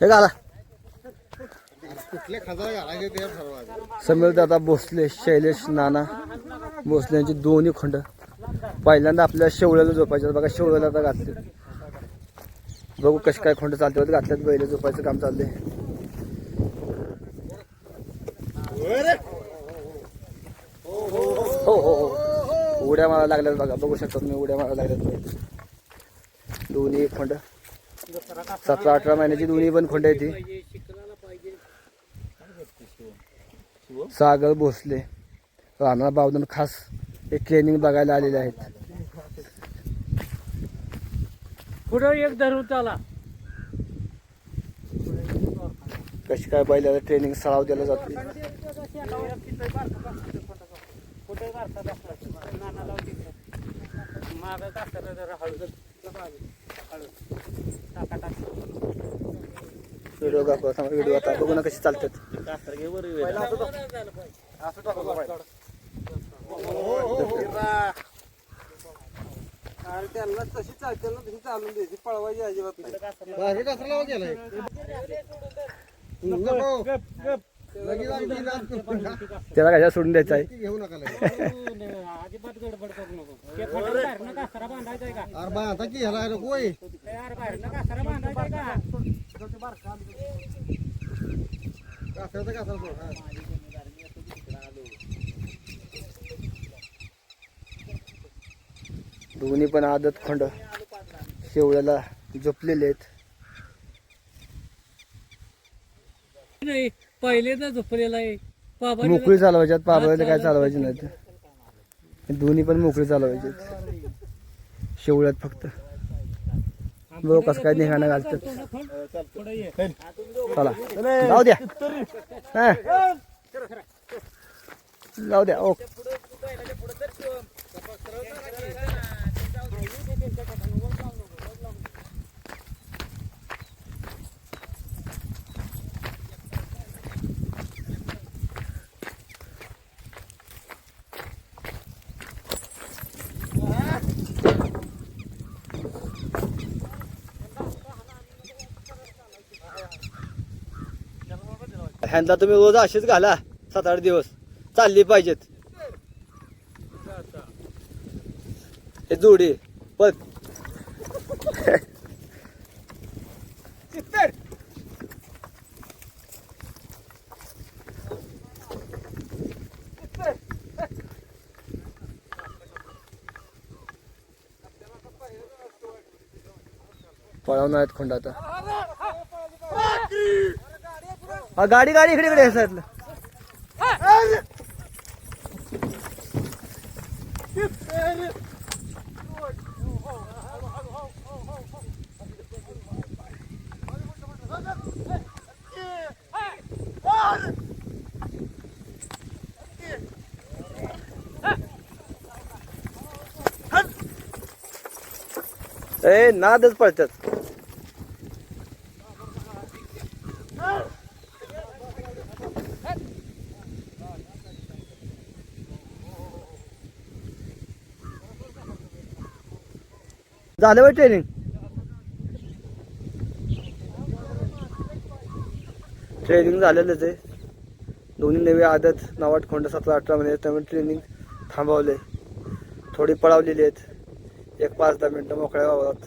हे घाला. समीर दादा भोसले शैलेश नाना भोसले यांची दोन्ही खंड. पहिल्यांदा आपल्या शेवळ्याला झोपायचे बघा शेवळ्याला आता घातले. बघू कशी काय खंड चालते घातल्यात बैल झोपायचं काम चाललंय. हो हो हो. उड्या मारा लागल्यात बघा बघू शकता तुम्ही उड्या मारा लागल्यात बैल. दोन्ही खंड. सतरा अठरा महिन्याची दोन्ही पण खंड आहे ती. सागर भोसले राणा बावधन खास हे ट्रेनिंग बघायला आलेले आहेत. पुढं एक धरून चाला कशी काय बैलाला ट्रेनिंग सराव दिला जातो? कुठे टाका टाका व्हिडिओ व्हिडिओ आता बघू ना कशी चालतात आणि त्यांना तशी चालते ना तशी चालून द्यायची पळवायची अजिबात नाही गेलाय. त्याला कशा सोडून द्यायचं आहे घेऊ नका लगेच. अजिबात गडबड करू नको. ते फटाफट बाहेरनं कासरा बांधायचा आहे का? अरे बा आता की ह्याला नको होय. यार बाहेरनं कासरा बांधायचा आहे का? कासऱ्याचं कासरा सोड, हा. दोन्ही पण आदत खंड शेवळ्याला झोपलेले आहेत. नाही पहिले तर झोपलेला आहे. बाबा मोकळी चालवायच्यात पाबळाला काय चालवायचे. नाहीत हे दोन्ही पण मोकळी चालवायचे शेवळ्यात फक्त. लोक कसं काय निघाणं घालतात. चला. जाऊ द्या. हा. जाऊ द्या. ओके. ह्यांना तुम्ही रोज अशीच घाला. सात आठ दिवस. चालली पाहिजेत. हे जोडी. पण पळवणार आहेत खोंड आता. गाडी गाडी इकडे इकडे साईडला. ए नादच पळतात. झालं बा ट्रेनिंग ट्रेनिंग झालेलंच आहे. दोन्ही नवी आदत नवाट खोंड सतरा अठरा महिने त्यामुळे ट्रेनिंग थांबवले थोडी पळावलेली आहेत. एक पाच दहा मिनटं मोकळ्या वावरात